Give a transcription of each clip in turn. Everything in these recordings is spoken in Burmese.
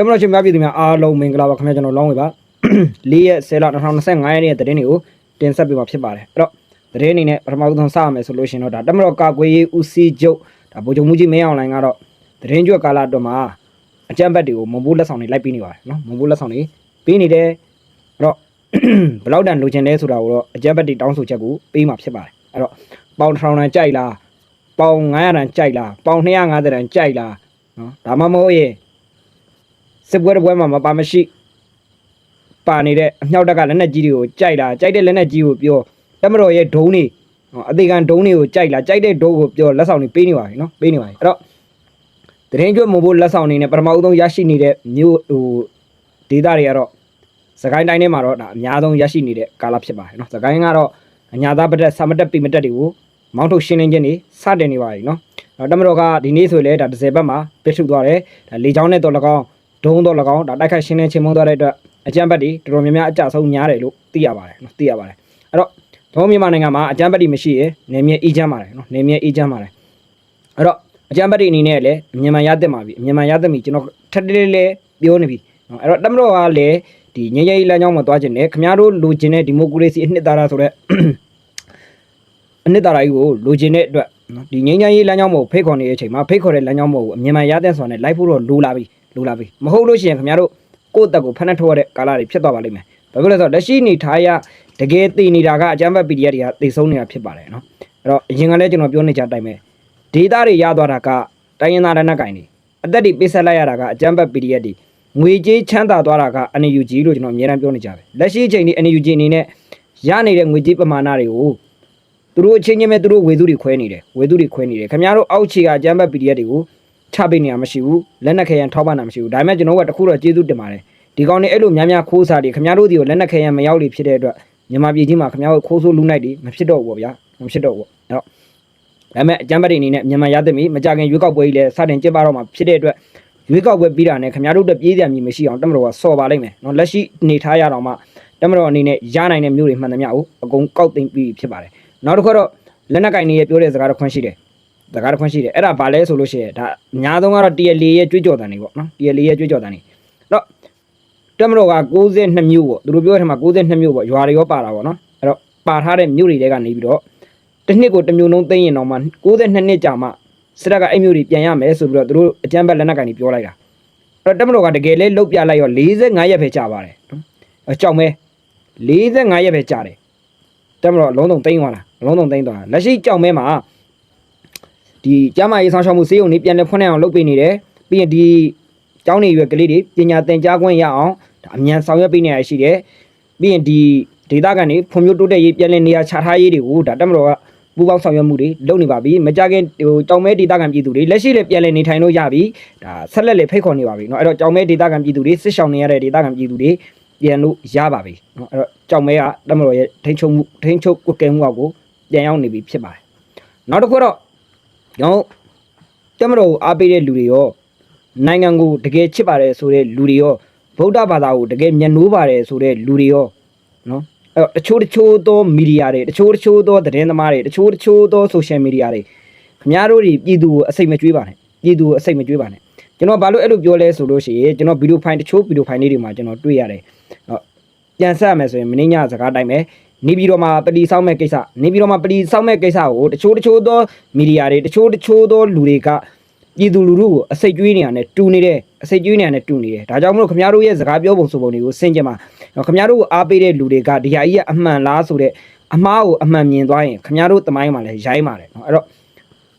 တမလို့ချင်းများပြည်သူများအားလုံးမင်္ဂလာပါခင်ဗျာကျွန်တော်လောင်းဝေပါ၄ရက်10လ2025ရက်နေ့ရဲ့သတင်းတွေကိုတင်ဆက်ပေးမှာဖြစ်ပါတယ်အဲ့တော့သတင်းအနေနဲ့ပထမဆုံးစရမယ်ဆိုလို့ရှိရင်တော့ဒါတမလို့ကာကွယ်ရေးဦးစီးချုပ်ဒါဗိုလ်ချုပ်မှုကြီးမင်းအောင်လှိုင်ကတော့သတင်းကြွကာလအတွင်းမှာအကြမ်းဖက်တွေကိုမုံဘိုးလက်ဆောင်တွေလိုက်ပေးနေပါတယ်နော်မုံဘိုးလက်ဆောင်တွေပေးနေတယ်အဲ့တော့ဘယ်လောက်တန်လိုချင်လဲဆိုတာကိုတော့အကြမ်းဖက်တွေတောင်းဆိုချက်ကိုပေးမှာဖြစ်ပါတယ်အဲ့တော့ပေါင်ထောင်တန်ကြိုက်လားပေါင်900တန်ကြိုက်လားပေါင်250တန်ကြိုက်လားနော်ဒါမှမဟုတ်ရင် စစ်ပွဲတစ်ပွဲမှာမပါမရှိပါနေတဲ့အမြောက်တက်ကလက်နက်ကြီးတွေကိုကြိုက်တာကြိုက်တဲ့လက်နက်ကြီးကိုပြောတက်မတော်ရဲ့ဒုံးတွေဟောအသေးခံဒုံးတွေကိုကြိုက်လာကြိုက်တဲ့ဒုံးကိုပြောလက်ဆောင်တွေပေးနေပါပြီနော်ပေးနေပါပြီအဲ့တော့တရင်ကျွတ်မဖို့လက်ဆောင်တွေနဲ့ပထမဦးဆုံးရရှိနေတဲ့မျိုးဟိုဒေတာတွေကတော့စကိုင်းတိုင်းထဲမှာတော့ဒါအများဆုံးရရှိနေတဲ့ကာလဖြစ်ပါတယ်နော်စကိုင်းကတော့အညာသားပတက်ဆာမတက်ပိမတက်တွေကိုမောင်းထုတ်ရှင်းလင်းခြင်းတွေစတင်နေပါပြီနော်တော့တမတော်ကဒီနေ့ဆိုလေဒါ10ဘက်မှာပြစ်ထုတ်သွားတယ်ဒါလေချောင်းနဲ့တော့၎င်း ဒုံးတော့၎င်းဒါတိုက်ခိုက်ရှင်းလင်းချိန်မုံသွားတဲ့အတွက်အကြမ်းဖက်တွေတော်တော်များများအကြဆုံးများတယ်လို့သိရပါတယ်နော်သိရပါတယ်အဲ့တော့ဒေါ်မြန်မာနိုင်ငံမှာအကြမ်းဖက်တွေမရှိရင်နေမြအေးချမ်းပါတယ်နော်နေမြအေးချမ်းပါတယ်အဲ့တော့အကြမ်းဖက်တွေအနေနဲ့လည်းမြန်မာရသက်မှာပြီမြန်မာရသက်မှာကျွန်တော်ထပ်တလေးလေးပြောနေပြီနော်အဲ့တော့တမတော်ကလည်းဒီငြိမ်းချမ်းရေးလမ်းကြောင်းမှာသွားခြင်းနဲ့ခမားတို့လိုချင်တဲ့ဒီမိုကရေစီအနှစ်သာရဆိုတော့အနှစ်သာရကြီးကိုလိုချင်တဲ့အတွက်နော်ဒီငြိမ်းချမ်းရေးလမ်းကြောင်းမှာဖိတ်ခေါ်နေတဲ့အချိန်မှာဖိတ်ခေါ်တဲ့လမ်းကြောင်းမှာအမြန်မာရသက်ဆိုတာနဲ့လိုက်ဖို့တော့လိုလာပြီ လိုလာပြီမဟုတ်လို့ရှိရင်ခင်ဗျားတို့ကိုယ့်အတက်ကိုဖက်နှက်ထုတ်ရတဲ့ကာလတွေဖြစ်သွားပါလိမ့်မယ်ဘာဖြစ်လဲဆိုတော့လက်ရှိနေထားရတကယ်တည်နေတာကအကြမ်းဖက် PDF တွေကတည်ဆုံးနေတာဖြစ်ပါတယ်နော်အဲ့တော့အရင်ကလည်းကျွန်တော်ပြောနေကြအတိုင်းပဲဒေတာတွေရသွားတာကတိုင်းရင်းသားလက်နက်ကင်တွေအသက်တွေပေးဆက်လိုက်ရတာကအကြမ်းဖက် PDF တွေငွေကြေးချမ်းသာသွားတာက NUG လို့ကျွန်တော်အများအားပြောနေကြတယ်လက်ရှိအချိန်ဒီ NUG အနေနဲ့ရနေတဲ့ငွေကြေးပမာဏတွေကိုသူတို့အချင်းချင်းပဲသူတို့ဝေသူတွေခွဲနေတယ်ဝေသူတွေခွဲနေတယ်ခင်ဗျားတို့အောက်ခြေကအကြမ်းဖက် PDF တွေကို ချပေးနေရမရှိဘူးလက်နက်ခဲယံထောက်ပံ့တာမရှိဘူးဒါပေမဲ့ကျွန်တော်ကတခုတော့ကျေးဇူးတင်ပါတယ်ဒီကောင်နေအဲ့လိုများများခိုးစားတွေခင်ဗျားတို့ဒီကိုလက်နက်ခဲယံမရောက်လိဖြစ်တဲ့အတွက်မြန်မာပြည်ကြီးမှာခင်ဗျားတို့ခိုးဆိုးလူနိုင်တွေမဖြစ်တော့ဘူးပေါ့ဗျာမဖြစ်တော့ဘူးပေါ့အဲ့တော့ဒါပေမဲ့အကြမ်းဖက်တွေအနေနဲ့မြန်မာရသမီမကြခင်ရွေးကောက်ပွဲကြီးလဲစတင်ကျင်းပတော့မှာဖြစ်တဲ့အတွက်ရွေးကောက်ပွဲပြီးတာနဲ့ခင်ဗျားတို့တက်ပြေးကြမည်မရှိအောင်တမတော်ကစော်ပါလိမ့်မယ်နော်လက်ရှိနေထားရတော့မှတမတော်အနေနဲ့ရနိုင်တဲ့မျိုးတွေမှန်သမျှကိုအကုန်ကောက်သိမ်းပြီးဖြစ်ပါတယ်နောက်တစ်ခါတော့လက်နက်ကင်နေရပြောတဲ့စကားတစ်ခွန်းရှိတယ် စကားတစ်ခွန်းရှိတယ်အဲ့ဒါဘာလဲဆိုလို့ရှိရင်ဒါအများဆုံးကတော့ TL ရဲ့ကြွေးကြော်တန်တွေပေါ့နော် TL ရဲ့ကြွေးကြော်တန်တွေတော့တက်မတော်က62မြို့ပေါ့သူတို့ပြောတဲ့ထက်မှာ62မြို့ပေါ့ရွာတွေရောပါတာပေါ့နော်အဲ့တော့ပါထားတဲ့မြို့တွေတဲကနေပြီးတော့တစ်နှစ်ကိုတစ်မြို့လုံးသိမ်းရင်တော့မှ62နှစ်ကြာမှစစ်တပ်ကအဲ့မြို့တွေပြန်ရမယ်ဆိုပြီးတော့သူတို့အကြမ်းဖက်လက်နက်ကင်တွေပြောလိုက်တာအဲ့တော့တက်မတော်ကတကယ်လဲလုတ်ပြလိုက်ရော45ရက်ပဲကြာပါတယ်နော်အကြောင်းပဲ45ရက်ပဲကြာတယ်တက်မတော့အလုံးစုံသိမ်းသွားတာအလုံးစုံသိမ်းသွားတာလက်ရှိကြောင်မဲမှာ ဒီကျမ်းမာရေးဆောင်ရှောက်မှုစေးုံနေပြန်လဲဖွင့်နိုင်အောင်လုပ်ပေးနေတယ်ပြီးရင်ဒီကျောင်းနေရွယ်ကလေးတွေပညာသင်ကြားခွင့်ရအောင်ဒါအမြန်ဆောင်ရွက်ပေးနေရရှိတယ်ပြီးရင်ဒီဒေတာကန်တွေဖွံ့ဖြိုးတိုးတက်ရေးပြန်လဲနေရာချထားရေးတွေကိုဒါတက်မတော်ကပူပေါင်းဆောင်ရွက်မှုတွေလုပ်နေပါပြီမကြခင်ဟိုကြောင်မဲဒေတာကန်ပြည်သူတွေလက်ရှိလည်းပြန်လဲနေထိုင်လို့ရပြီဒါဆက်လက်လည်းဖိတ်ခေါ်နေပါပြီเนาะအဲ့တော့ကြောင်မဲဒေတာကန်ပြည်သူတွေစစ်ဆောင်နေရတဲ့ဒေတာကန်ပြည်သူတွေ ပြန်လို့ရပါပြီเนาะအဲ့တော့ကြောင်မဲကတမတော်ရဲ့ထိန်းချုပ်မှုထိန်းချုပ်ကွက်ကဲမှုအောက်ကိုပြန်ရောက်နေပြီဖြစ်ပါတယ်နောက်တစ်ခုတော့ ကျွန်တော်တမတော်ကိုအားပေးတဲ့လူတွေရောနိုင်ငံကိုတကယ်ချစ်ပါတယ်ဆိုတဲ့လူတွေရောဗုဒ္ဓဘာသာကိုတကယ်မျက်နှိုးပါတယ်ဆိုတဲ့လူတွေရောနော်အဲ့တော့တချို့တချို့သောမီဒီယာတွေတချို့တချို့သောသတင်းသမားတွေတချို့တချို့သောဆိုရှယ်မီဒီယာတွေခင်ဗျားတို့တွေပြည်သူကိုအစိတ်မကြွေးပါနဲ့ပြည်သူကိုအစိတ်မကြွေးပါနဲ့ကျွန်တော်ဘာလို့အဲ့လိုပြောလဲဆိုလို့ရှိရင်ကျွန်တော်ဗီဒီယိုဖိုင်တချို့ဗီဒီယိုဖိုင်လေးတွေမှာကျွန်တော်တွေ့ရတယ်။ပြန်ဆက်ရမယ်ဆိုရင်မင်းညစကားတိုင်းပဲ နေပြည်တော်မှာပလီဆောက်မဲ့ကိစ္စနေပြည်တော်မှာပလီဆောက်မဲ့ကိစ္စကိုတချို့တချို့သောမီဒီယာတွေတချို့တချို့သောလူတွေကပြည်သူလူထုကိုအစိတ်ကျွေးနေရတယ်တူနေတယ်အစိတ်ကျွေးနေရတယ်တူနေတယ်ဒါကြောင့်မလို့ခင်ဗျားတို့ရဲ့စကားပြောပုံဆိုပုံတွေကိုစင်ကြမှာခင်ဗျားတို့ကိုအားပေးတဲ့လူတွေကဒီဟာကြီးကအမှန်လားဆိုတဲ့အမှားကိုအမှန်မြင်သွားရင်ခင်ဗျားတို့တမိုင်းမှာလည်းရိုင်းပါတယ်နော်အဲ့တော့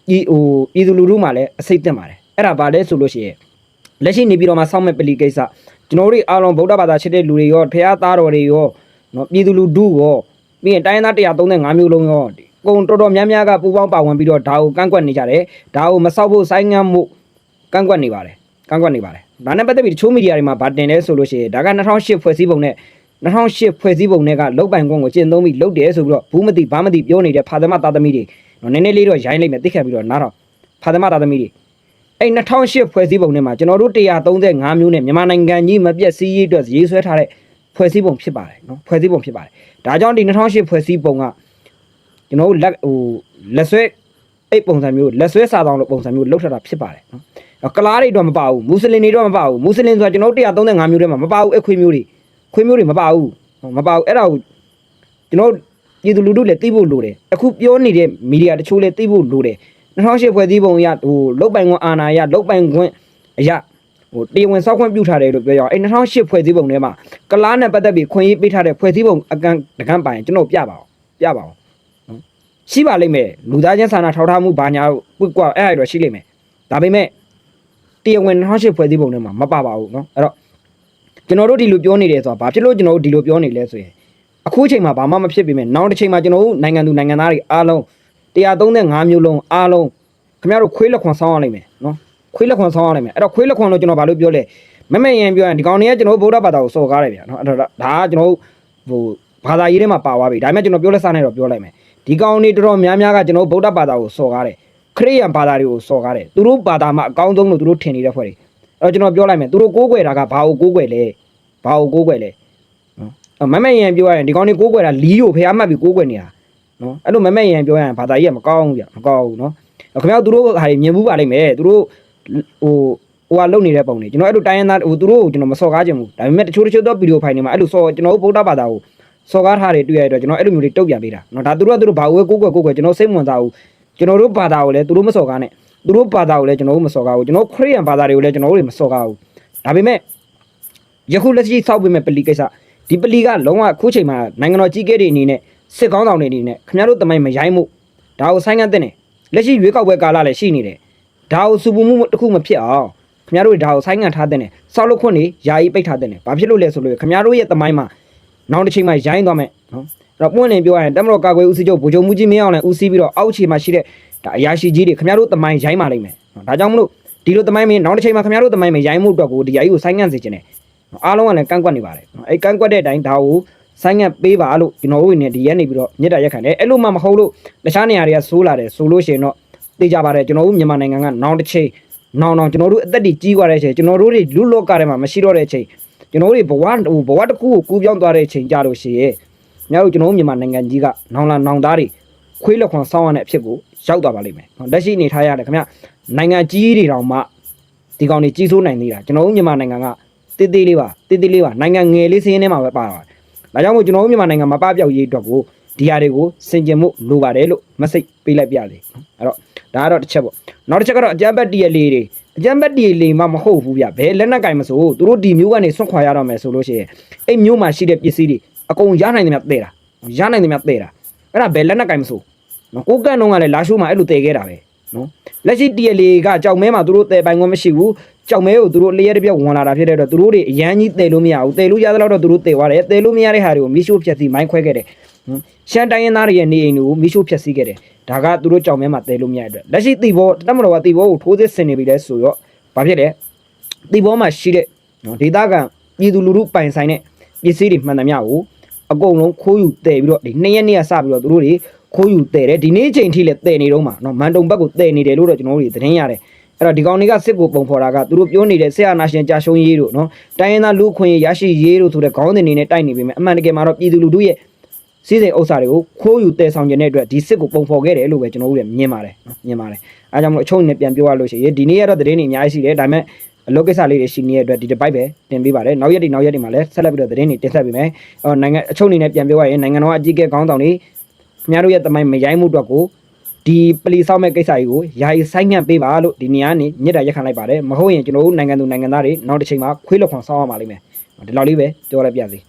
ဒီဟိုပြည်သူလူထုမှာလည်းအစိတ်တက်ပါတယ်အဲ့ဒါဘာလဲဆိုလို့ရှိရင်လက်ရှိနေပြည်တော်မှာစောင့်မဲ့ပလီကိစ္စကျွန်တော်တို့အားလုံးဗုဒ္ဓဘာသာချစ်တဲ့လူတွေရောဖះသားတော်တွေရောနော်ပြည်သူလူထုရော ပြီးရင်တိုင်းရင်းသား135မျိုးလုံးရောဒီအကုန်တော်တော်များများကပူပေါင်းပါဝင်ပြီးတော့ဒါကိုကန့်ကွက်နေကြတယ်ဒါကိုမဆောက်ဖို့ဆိုင်းငံ့မှုကန့်ကွက်နေပါတယ်ကန့်ကွက်နေပါတယ်ဒါနဲ့ပတ်သက်ပြီးတချို့မီဒီယာတွေမှာဗာတင်လဲဆိုလို့ရှိရင်ဒါက2008ဖွဲ့စည်းပုံနဲ့2008ဖွဲ့စည်းပုံနဲ့ကလုတ်ပိုင်ခွင့်ကိုကျင့်သုံးပြီးလုတ်တယ်ဆိုပြီးတော့ဘူးမသိဘာမသိပြောနေတဲ့ဖာသမသားသမီးတွေနော်နည်းနည်းလေးတော့ရိုင်းလိုက်မယ်သိခဲ့ပြီးတော့နားတော့ဖာသမသားသမီးတွေအဲ့2008ဖွဲ့စည်းပုံထဲမှာကျွန်တော်တို့135မျိုးနဲ့မြန်မာနိုင်ငံကြီးမပြတ်စည်းရေးအတွက်ရေးဆွဲထားတဲ့ ဖွဲ့စည်းပုံဖြစ်ပါတယ်နော်ဖွဲ့စည်းပုံဖြစ်ပါတယ်ဒါကြောင့်ဒီ2008ဖွဲ့စည်းပုံကကျွန်တော်တို့လက်ဟိုလက်ဆွဲအဲ့ပုံစံမျိုးလက်ဆွဲစာဆောင်လို့ပုံစံမျိုးလောက်ထတာဖြစ်ပါတယ်နော်ကလားတွေတော့မပါဘူးမွတ်စလင်တွေတော့မပါဘူးမွတ်စလင်ဆိုတာကျွန်တော်တို့135မျိုးထဲမှာမပါဘူးအခွေမျိုးတွေခွေမျိုးတွေမပါဘူးမပါဘူးအဲ့ဒါကိုကျွန်တော်ပြည်သူလူထုလည်းသိဖို့လိုတယ်အခုပြောနေတဲ့မီဒီယာတချို့လည်းသိဖို့လိုတယ်2008ဖွဲ့စည်းပုံအရဟိုလုတ်ပိုင်ခွင့်အာဏာအရလုတ်ပိုင်ခွင့်အရ ဟိုတရားဝင်စောက်ခွင့်ပြုထားတယ်လို့ပြောရအောင်အဲ့2008ဖွဲ့စည်းပုံထဲမှာကလားနဲ့ပတ်သက်ပြီးခွင့်ရေးပေးထားတဲ့ဖွဲ့စည်းပုံအကန့်တကန့်ပိုင်ကျွန်တော်ပြပါအောင်ပြပါအောင် ရှိပါလိမ့်မယ်လူသားချင်းစာနာထောက်ထားမှုဘာညာကွကွအဲ့အဲ့တော့ရှိလိမ့်မယ်ဒါပေမဲ့တရားဝင်2008ဖွဲ့စည်းပုံထဲမှာမပါပါဘူးเนาะအဲ့တော့ကျွန်တော်တို့ဒီလိုပြောနေတယ်ဆိုတာဘာဖြစ်လို့ကျွန်တော်တို့ဒီလိုပြောနေလဲဆိုရင်အခုချိန်မှာဘာမှမဖြစ်ပေမဲ့နောက်တစ်ချိန်မှာကျွန်တော်တို့နိုင်ငံသူနိုင်ငံသားတွေအားလုံး135မျိုးလုံးအားလုံးခင်ဗျားတို့ခွေးလက်ခွန်ဆောင်းရလိမ့်မယ်เนาะ ခွေးလက်ခွန်ဆောင်းရတယ်မြအဲ့တော့ခွေးလက်ခွန်လို့ကျွန်တော်ဘာလို့ပြောလဲမမယံပြောရင်ဒီကောင်တွေကကျွန်တော်ဗုဒ္ဓဘာသာကိုစော်ကားတယ်ဗျာနော်အဲ့တော့ဒါကကျွန်တော်ဟိုဘာသာရေးထဲမှာပါသွားပြီဒါပေမဲ့ကျွန်တော်ပြောလက်စနဲ့တော့ပြောလိုက်မယ်ဒီကောင်တွေတော်တော်များများကကျွန်တော်ဗုဒ္ဓဘာသာကိုစော်ကားတယ်ခရိယံဘာသာတွေကိုစော်ကားတယ်သူတို့ဘာသာမှာအကောင်းဆုံးလို့သူတို့ထင်နေတဲ့ဖွဲ့တွေအဲ့တော့ကျွန်တော်ပြောလိုက်မယ်သူတို့ကိုးကွယ်တာကဘာကိုကိုးကွယ်လဲဘာကိုကိုးကွယ်လဲနော်မမယံပြောရရင်ဒီကောင်တွေကိုးကွယ်တာလီကိုဖះမှတ်ပြီးကိုးကွယ်နေတာနော်အဲ့လိုမမယံပြောရရင်ဘာသာရေးကမကောင်းဘူးဗျာမကောင်းဘူးနော်ခင်ဗျားတို့သူတို့ဟာမြင်မှုပါလိမ့်မယ်သူတို့ ဟိုဟိုကလုံနေတဲ့ပုံတွေကျွန်တော်အဲ့လိုတိုင်းရင်းသားဟိုသူတို့ကိုကျွန်တော်မစော်ကားချင်ဘူးဒါပေမဲ့တချို့တချို့သောဗီဒီယိုဖိုင်တွေမှာအဲ့လိုစော်ကျွန်တော်တို့ဗုဒ္ဓဘာသာကိုစော်ကားထားတယ်တွေ့ရတဲ့အတွက်ကျွန်တော်အဲ့လိုမျိုးတွေတုတ်ပြန်ပေးတာနော်ဒါသူတို့ကသူတို့ဘာဝဲကိုးကွယ်ကိုးကွယ်ကျွန်တော်စိတ်ဝင်စားဘူးကျွန်တော်တို့ဘာသာကိုလည်းသူတို့မစော်ကားနဲ့သူတို့ဘာသာကိုလည်းကျွန်တော်တို့မစော်ကားဘူးကျွန်တော်ခရစ်ယာန်ဘာသာတွေကိုလည်းကျွန်တော်တို့မစော်ကားဘူးဒါပေမဲ့ယခုလက်ရှိစောက်ပေးမဲ့ပလီကိစ္စဒီပလီကလုံးဝအခုချိန်မှာနိုင်ငံတော်ကြီးကဲတွေအနေနဲ့စစ်ကောင်းဆောင်တွေအနေနဲ့ခင်ဗျားတို့တမိုင်းမရိုင်းမှုဒါကိုဆိုင်းငံ့တဲ့နေလက်ရှိရွေးကောက်ပွဲကာလလည်းရှိနေတယ် ဒါကိုစုပူမှုတစ်ခုမဖြစ်အောင်ခင်ဗျားတို့ဒါကိုဆိုင်းငံ့ထားတဲ့နေစောက်လို့ခွင့်နေယာယီပိတ်ထားတဲ့နေဘာဖြစ်လို့လဲဆိုလို့ခင်ဗျားတို့ရဲ့တမိုင်းမှာနောက်တစ်ချိန်မှာရိုင်းသွားမယ်နော်အဲ့တော့ပွင့်လင်းပြောရရင်တမတော်ကာကွယ်ဦးစီးချုပ်ဗိုလ်ချုပ်မှုကြီးမင်းအောင်လည်းဦးစီးပြီးတော့အောက်ခြေမှာရှိတဲ့ဒါအရာရှိကြီးတွေခင်ဗျားတို့တမိုင်းရိုင်းပါလိမ့်မယ်နော်ဒါကြောင့်မလို့ဒီလိုတမိုင်းမင်းနောက်တစ်ချိန်မှာခင်ဗျားတို့တမိုင်းမရိုင်းမှုအတွက်ကိုဒီယာယီကိုဆိုင်းငံ့စေခြင်းနဲ့အားလုံးကလည်းကန့်ကွက်နေပါတယ်နော်အဲ့ကန့်ကွက်တဲ့အတိုင်းဒါကိုဆိုင်းငံ့ပေးပါလို့ကျွန်တော်တို့နေဒီရက်နေပြီးတော့မြစ်တာရက်ခံတယ်အဲ့လိုမှမဟုတ်လို့တခြားနေရာတွေကဆိုးလာတယ်ဆိုလို့ရှိရင်တော့ သိကြပါတယ်ကျွန်တော်တို့မြန်မာနိုင်ငံကနောက်တစ်ချိန်နောင်နောင်ကျွန်တော်တို့အသက်တွေကြီးသွားတဲ့အချိန်ကျွန်တော်တို့တွေလူလောကထဲမှာမရှိတော့တဲ့အချိန်ကျွန်တော်တို့တွေဘဝဟိုဘဝတစ်ခုကိုကူးပြောင်းသွားတဲ့အချိန်ကြလို့ရှိရဲ့ညတို့ကျွန်တော်တို့မြန်မာနိုင်ငံကြီးကနောင်လာနောင်သားတွေခွေးလက်ခွန်ဆောင်းရတဲ့အဖြစ်ကိုရောက်သွားပါလိမ့်မယ်နော်လက်ရှိအနေထားရတယ်ခင်ဗျနိုင်ငံကြီးတွေတောင်မှဒီကောင်တွေကြီးစိုးနိုင်သေးတာကျွန်တော်တို့မြန်မာနိုင်ငံကတေးသေးလေးပါတေးသေးလေးပါနိုင်ငံငယ်လေးစင်းရင်းထဲမှာပဲပါတာဒါကြောင့်မို့ကျွန်တော်တို့မြန်မာနိုင်ငံမှာပပျောက်ရေးအတွက်ကိုဒီဟာတွေကိုစင်ကြင်မှုလိုပါတယ်လို့မစိတ်ပေးလိုက်ပြလေအဲ့တော့ ဒါကတော့တစ်ချက်ပေါ့နောက်တစ်ချက်ကတော့အကြမ်းဖက်တရလေးတွေအကြမ်းဖက်တရလေးမှမဟုတ်ဘူးဗျဘယ်လက်နက်ကင်မဆိုသူတို့ဒီမျိုးကနေဆွန့်ခွာရတော့မယ်ဆိုလို့ရှိရင်အဲ့မျိုးမှာရှိတဲ့ပစ္စည်းတွေအကုန်ရနိုင်တယ်များတဲ့တာရနိုင်တယ်များတဲ့တာအဲ့ဒါဘယ်လက်နက်ကင်မဆိုနော်ကိုကန့်တော့ကလည်းလာရှိုးမှာအဲ့လိုတည်ခဲ့တာပဲနော်လက်ရှိတရလေးကကြောက်မဲမှာသူတို့တည်ပိုင်ခွင့်မရှိဘူးကြောက်မဲကိုသူတို့လျှက်တစ်ပြက်ဝင်လာတာဖြစ်တဲ့တော့သူတို့တွေအရန်ကြီးတည်လို့မရဘူးတည်လို့ရသလောက်တော့သူတို့တည်သွားတယ်တည်လို့မရတဲ့ဟာတွေကိုမီးရှို့ဖြတ်စီမိုင်းခွဲခဲ့တယ် ရှမ်းတိုင်းရင်းသားတွေရဲ့နေအိမ်တွေကိုမီးရှို့ဖြတ်စီခဲ့တယ်ဒါကသူတို့ကြောက်မဲမှာတည်လို့မရတဲ့အတွက်လက်ရှိတီဘောတက်မတော်ကတီဘောကိုထိုးစစ်ဆင်နေပြီလဲဆိုတော့ဘာဖြစ်လဲတီဘောမှာရှိတဲ့နော်ဒေတာကန်ပြည်သူလူထုပိုင်ဆိုင်တဲ့ပစ္စည်းတွေမှန်သမျှကိုအကုန်လုံးခိုးယူတည်ပြီးတော့ဒီနှစ်ရက်နေ့ကစပြီးတော့သူတို့တွေခိုးယူတည်တယ်ဒီနေ့ချိန်ထိလည်းတည်နေတော့မှာနော်မန်တုံဘက်ကိုတည်နေတယ်လို့တော့ကျွန်တော်တို့သတင်းရတယ်အဲ့တော့ဒီကောင်တွေကစစ်ကိုပုံဖော်တာကသူတို့ပြောနေတဲ့ဆရာနာရှင်ကြာရှုံးရေးတို့နော်တိုင်းရင်းသားလူခွင့်ရရှိရေးတို့ဆိုတဲ့ခေါင်းစဉ်တွေနဲ့တိုက်နေပေမဲ့အမှန်တကယ်မှာတော့ပြည်သူလူထုရဲ့ စီးစိမ်ဥစ္စာတွေကိုခိုးယူတည်ဆောင်ခြင်းတဲ့အတွက်ဒီစစ်ကိုပုံဖော်ခဲ့တယ်လို့ပဲကျွန်တော်တို့လည်းမြင်ပါတယ်နော်မြင်ပါတယ်အဲကြောင့်မလို့အချုံနဲ့ပြန်ပြောရလို့ရှိရင်ဒီနေ့ကတော့သတင်းတွေအများကြီးရှိတယ်ဒါပေမဲ့အလုပ်ကိစ္စလေးတွေရှိနေတဲ့အတွက်ဒီတစ်ပိုက်ပဲတင်ပေးပါတယ်နောက်ရက်ဒီနောက်ရက်ဒီမှာလည်းဆက်လက်ပြီးတော့သတင်းတွေတင်ဆက်ပေးမယ်အော်နိုင်ငံအချုံအနေနဲ့ပြန်ပြောရရင်နိုင်ငံတော်အကြီးအကဲခေါင်းဆောင်တွေခင်ဗျားတို့ရဲ့တမိုင်းမရိုင်းမှုအတွက်ကိုဒီပလီဆောက်မဲ့ကိစ္စကြီးကိုယာယီဆိုင်းငံ့ပေးပါလို့ဒီနေရာနေမြစ်တာရက်ခံလိုက်ပါတယ်မဟုတ်ရင်ကျွန်တော်တို့နိုင်ငံသူနိုင်ငံသားတွေနောက်တစ်ချိန်မှာခွေးလက်ခွန်ဆောင်းရမှာလိမ့်မယ်ဒီလောက်လေးပဲပြောလိုက်ပြစီ